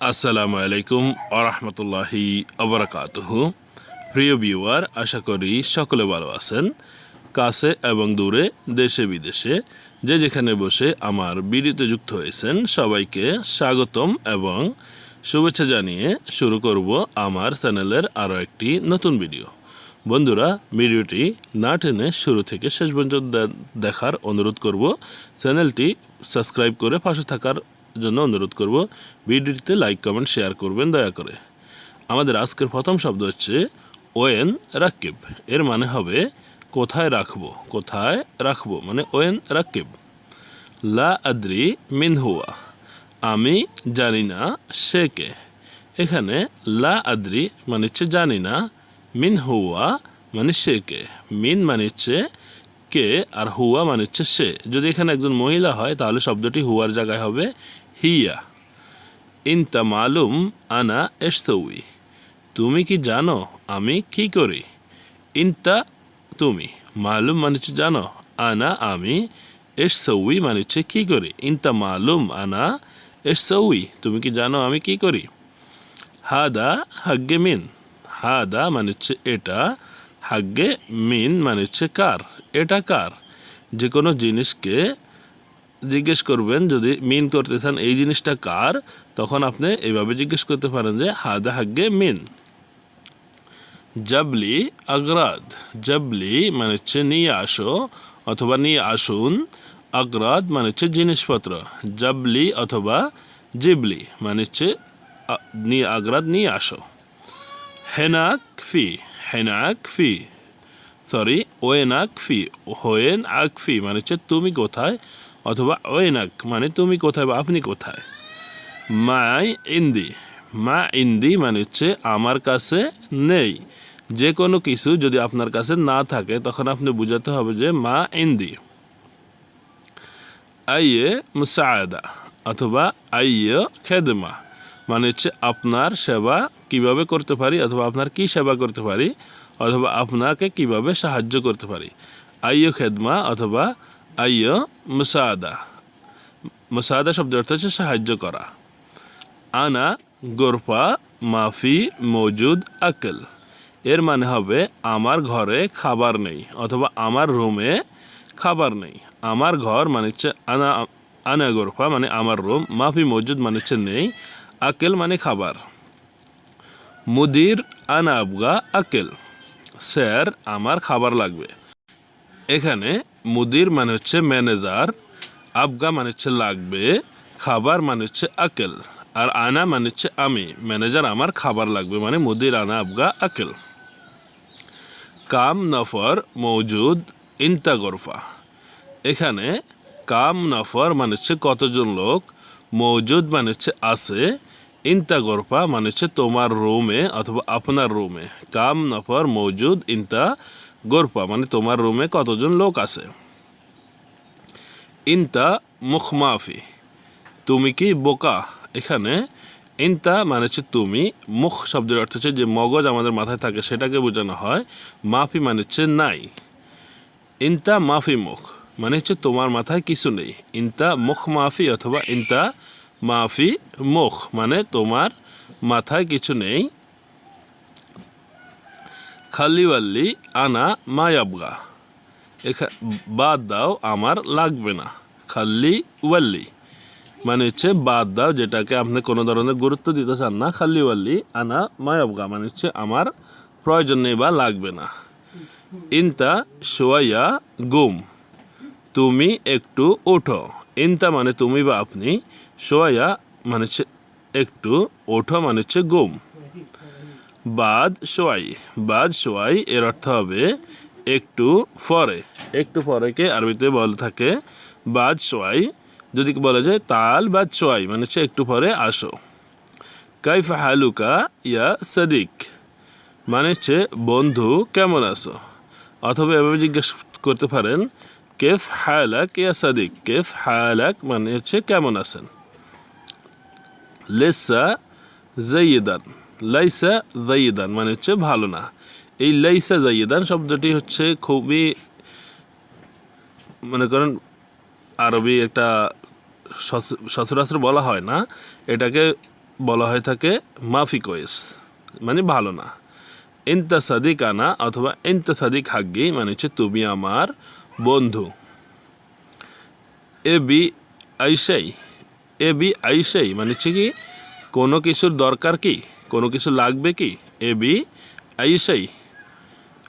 আসসালামু আলাইকুম আরহামতুল্লাহি আবরাকাতুহ প্রিয় ভিউয়ার, আশা করি সকলে ভালো আছেন। কাছে এবং দূরে, দেশে, বিদেশে যে যেখানে বসে আমার ভিডিওতে যুক্ত হয়েছেন, সবাইকে স্বাগতম এবং শুভেচ্ছা জানিয়ে শুরু করব আমার চ্যানেলের আরও একটি নতুন ভিডিও। বন্ধুরা, ভিডিওটি না টেনে শুরু থেকে শেষ পর্যন্ত দেখার অনুরোধ করব। চ্যানেলটি সাবস্ক্রাইব করে পাশে থাকার জন্য অনুরোধ করব, ভিডিওটিতে লাইক কমেন্ট শেয়ার করবেন, দয়া করে। আমাদের আজকের প্রথম শব্দ হচ্ছে, ওয়েন রাকিব। এর মানে হবে, কোথায় রাখব? কোথায় রাখব? মানে ওয়েন রাকিব। লা আদ্রি মিন হুয়া। আমি জানি না সে কে। এখানে লা আদ্রি মানে হচ্ছে জানি না, মিন হুয়া মানে সে কে। মিন মানে হচ্ছে কে আর হুয়া মানে হচ্ছে সে। যদি এখানে একজন মহিলা হয়, তাহলে শব্দটি হুয়ার জায়গায় হবে হিয়া। ইনতা মালুম আনা এস্তউই তুমি কি জানো আমি কি করি? ইনতা তুমি। মালুম মানে হচ্ছে জানো। আনা আমি এসৌই মানে হচ্ছে কী করি? ইনতা মালুম আনা এসৌই তুমি কি জানো আমি কি করি? হাদা হাগ্গে মিন। হাদা মানে হচ্ছে এটা। হাগ্গে মিন মানে হচ্ছে কার। এটা কার? যে কোনো জিনিসকে জিজ্ঞেস করবেন যদি মিন করতে চান, এই জিনিসটা কার? তখন আপনি এইভাবে জিজ্ঞেস করতে পারেন যে, হাদা হাগ্গে মিন। জাবলি আগ্রাদ। জাবলি মানে হচ্ছে নিয়ে আসো অথবা নিয়ে আসুন। আগ্রাদ মানে হচ্ছে জিনিসপত্র। জাবলি অথবা জিবলি মানে হচ্ছে নিয়ে, আগ্রাদ নিয়ে আসো। হেনাক ফি হেনাক ফি। সরি, ওয়েনাক ফি, হোয়েন আক ফি মানে হচ্ছে তুমি কোথায়? অথবা ওয়েনাক মানে তুমি কোথায় বা আপনি কোথায়? মাই ইন্দি, মা ইন্দি মানে হচ্ছে আমার কাছে নেই। যে কোনো কিছু যদি আপনার কাছে না থাকে, তখন আপনি বুঝাতে হবে যে মা ইন্দি। আইয়ে মুসায়দা অথবা আইয়ে খেদমা মানে হচ্ছে আপনার সেবা কীভাবে করতে পারি অথবা আপনার কি সেবা করতে পারি অথবা আপনাকে কীভাবে সাহায্য করতে পারি। আইয় খেদমা অথবা আইয় মুসাদা মুসাদা শব্দের অর্থ হচ্ছে সাহায্য করা আনা গোরফা মাফি মজুদ আকল এর মানে হবে আমার ঘরে খাবার নেই অথবা আমার রুমে খাবার নেই আমার ঘর মানে হচ্ছে আনা আনা গোরফা মানে আমার রুম মাফি মজুদ মানে হচ্ছে নেই আকেল মানে খাবার মুদির আনা আবগা আকেল স্যার আমার খাবার লাগবে এখানে মুদির মানে হচ্ছে ম্যানেজার, আবগা মানে হচ্ছে লাগবে, খাবার মানে হচ্ছে আকেল, আর আনা মানে হচ্ছে আমি, ম্যানেজার আমার খাবার লাগবে মানে মুদির, আনা, আবগা, আকেল। কাম, নফর মৌজুদ ইন্তা, গরফা। এখানে কাম, নফর মানে হচ্ছে কতজন লোক মৌজুদ মানে হচ্ছে আছে, ইন্তা, গরফা মানে হচ্ছে তোমার রুমে অথবা আপনার রুমে। কাম, নফর মৌজুদ ইন্তা গরফা মানে তোমার রুমে কতজন লোক আছে? ইন্তা মুখমাফি, তুমি কি বোকা? এখানে ইনতা মানে হচ্ছে তুমি, মুখ শব্দের অর্থ হচ্ছে যে মগজ আমাদের মাথায় থাকে, সেটাকে বোঝানো হয়। মাফি মানে হচ্ছে নাই। ইনতা মাফি মুখ মানে হচ্ছে তোমার মাথায় কিছু নেই। ইনতা মুখ মাফি অথবা ইনতা মাফি মুখ মানে তোমার মাথায় কিছু নেই। খালিওয়াল্লি আনা মায়াবগা। এখা, বাদ দাও, আমার লাগবে না। খাল্লি ওয়াল্লি মানে হচ্ছে বাদ দাও, যেটাকে আপনি কোনো ধরনের গুরুত্ব দিতে চান না। খাল্লি ওয়াল্লি আনা মায়াবগা মানে হচ্ছে আমার প্রয়োজন নেই বা লাগবে না। ইনতা সোয়াইয়া গুম। তুমি একটু ওঠো। ইনতা মানে তুমি বা আপনি সোয়াইয়া মানে হচ্ছে একটু ওঠো মানে হচ্ছে গুম। বাদ সোয়াই। বাদ সোয়াই এর অর্থ হবে একটু পরে। একটু পরেকে আরবিতে বল থাকে বাদ সোয়াই। যদি বলা যায় তাল বাদ সোয়াই মানে হচ্ছে একটু পরে আসো। কাইফ হালুকা ইয়া সাদিক মানে হচ্ছে বন্ধু কেমন আছো? অথবা এভাবে জিজ্ঞেস করতে পারেন, কেফ হালাক ইয়া সাদিক, কেফ হালাক মানে হচ্ছে কেমন আছেন? লেসা জাইয়েদান। লাইসা জাইয়েদান মানে হচ্ছে ভালো না। এই লাইসা জাইয়েদান শব্দটি হচ্ছে খুবই, মনে করেন আরবি একটা সচ- সচরাচর বলা হয় না। এটাকে বলা হয়ে থাকে মাফি কোয়েস মানে ভালো না। ইন্তা সাদিক আনা অথবা ইন্তা সাদিক হাগ্গি মানে হচ্ছে তুমি আমার বন্ধু। এ বি আইসাই এ বি আইসাই মানে হচ্ছে কি কোনো কিছুর দরকার কি? কোনো কিছু লাগবে কি? এ বি আইসাই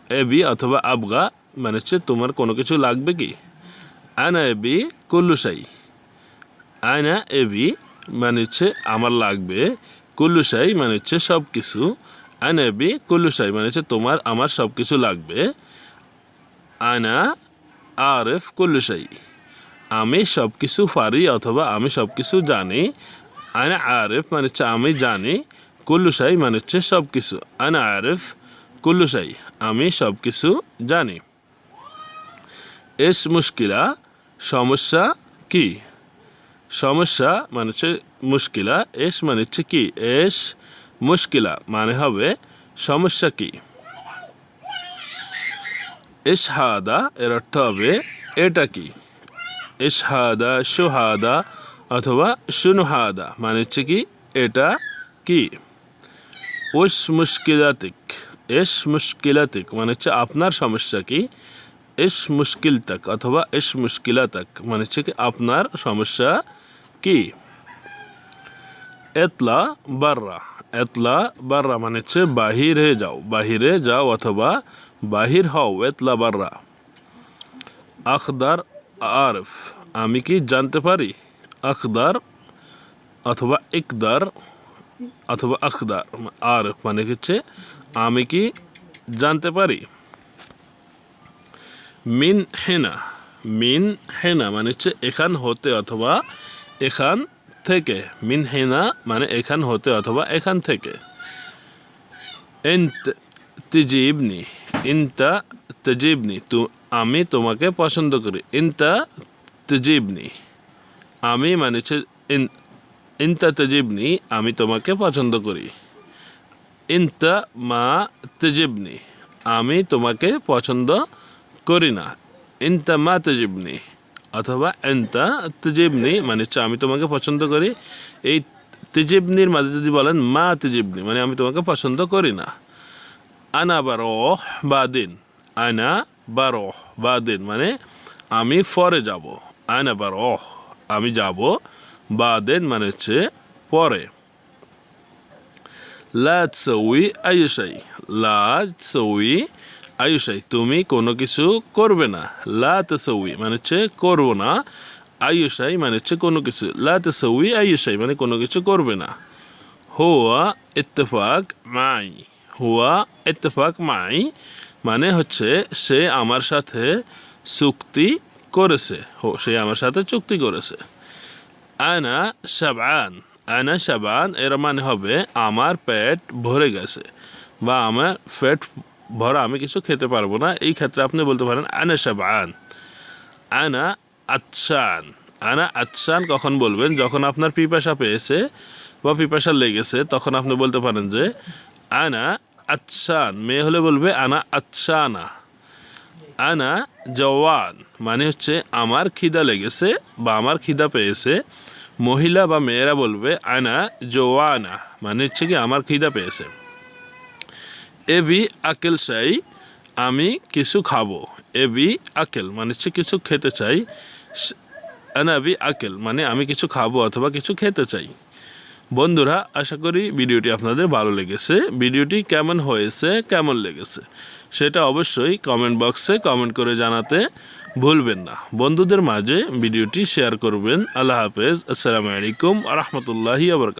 এ বি অথবা আবগা মানে হচ্ছে তোমার কোনো কিছু লাগবে কি? আয়না এ বি কুল্লুসাই আয়না এ বি মানে হচ্ছে আমার লাগবে। কুল্লুসাই মানে হচ্ছে সব কিছু। আয়না এ বি কুল্লুসাই মানে হচ্ছে তোমার, আমার সব কিছু লাগবে। আয়না আরেফ কুল্লুসাই আমি সব কিছু পারি অথবা আমি সব কিছু জানি। আয়না আরেফ মানে হচ্ছে আমি জানি। কুল্লুসাই মানে হচ্ছে সব কিছু আয়না আরেফ কুল্লুসাই আমি সব কিছু জানি। এস মুশকিলা, সমস্যা কি? সমস্যা মানে হচ্ছে মুশকিলা, এস মানে হচ্ছে কি? এস মুশকিলা মানে হবে সমস্যা কি? এস হাদা এর অর্থ হবে এটা কি? এস হাদা সুহাদা অথবা সুনহাদা মানে হচ্ছে কি? এটা কি? ওস মুশকিলাতিক এস মুশকিলাতিক মানে হচ্ছে আপনার সমস্যা কি? এস মুশকিল তাক অথবা এস মুশকিলা তাক মানে হচ্ছে কি আপনার সমস্যা কি? এতলা বাররা এতলা বাররা মানে হচ্ছে বাহিরে যাও বাহিরে যাও অথবা বাহির হও, এতলা বাররা। আখদার আরফ, আমি কি জানতে পারি? আখদার অথবা ইকদার অথবা আখদার আরফ মানে হচ্ছে আমি কি জানতে পারি? মিন হেনা মিন হেনা মানে হচ্ছে এখান হতে অথবা এখান থেকে। মিন হেনা মানে এখান হতে অথবা এখান থেকে। ইন্ত তিজিবনি, ইনতা তেজিবনি, তু, আমি তোমাকে পছন্দ করি। ইনতা তেজিবনি, আমি মানে হচ্ছে ইনতা তেজিবনি, আমি তোমাকে পছন্দ করি। ইনতা মা তেজিবনি, আমি তোমাকে পছন্দ করি না। ইনতা মা তেজিবনি, অথবা এনতা তেজিবনি মানে হচ্ছে আমি তোমাকে পছন্দ করি। এই তেজিবনির মাঝে যদি বলেন মা তেজিবনি মানে আমি তোমাকে পছন্দ করি না। আনা বারোহ বাদিন আয়না বারোহ বাদিন মানে আমি ফরে যাব। আয়না বারোহ, আমি যাব বাদেন মানে হচ্ছে পরে লা তসউই আয়ুষাই লা তসউই আয়ুষাই তুমি কোনো কিছু করবে না লা তসউই মানে হচ্ছে করব না আয়ুষাই মানে হচ্ছে কোনো কিছু লা তসউই আয়ুষাই মানে কোনো কিছু করবে না হুয়া ইত্তেফাক মাই হুয়া ইত্তেফাক মাই মানে হচ্ছে সে আমার সাথে চুক্তি করেছে। হো, সে আমার সাথে চুক্তি করেছে। আনা সাবান আনা সাবান এর মানে হবে আমার পেট ভরে গেছে বা আমার পেট ভরা, আমি কিছু খেতে পারব না। এই ক্ষেত্রে আপনি বলতে পারেন, আনা সাবান আনা আচ্ছান। আনা আচ্ছান কখন বলবেন? যখন আপনার পিপাসা পেয়েছে বা পিপাসা লেগেছে, তখন আপনি বলতে পারেন যে, আনা আচ্ছান। মেয়ে হলে বলবে, আনা আচ্ছানা। আনা জওয়ান মানে হচ্ছে আমার খিদা লেগেছে বা আমার খিদা পেয়েছে, মহিলা বা মেয়েরা বলবে আনা জোয়ানা মানে হচ্ছে কি আমার খিদা পেয়েছে। এবি আকেল চাই, আমি কিছু খাব। এবি আকেল মানে হচ্ছে কিছু খেতে চাই। আনা বি আকেল মানে আমি কিছু খাব অথবা কিছু খেতে চাই। বন্ধুরা, আশা করি ভিডিওটি আপনাদের ভালো লেগেছে। ভিডিওটি কেমন হয়েছে, কেমন লেগেছে? সেটা অবশ্যই কমেন্ট বক্সে কমেন্ট করে জানাতে ভুলবেন না। বন্ধুদের মাঝে ভিডিওটি শেয়ার করবেন। আল্লাহ হাফেজ। আসসালামু আলাইকুম আ রহমতুল্লাহি আবরকাত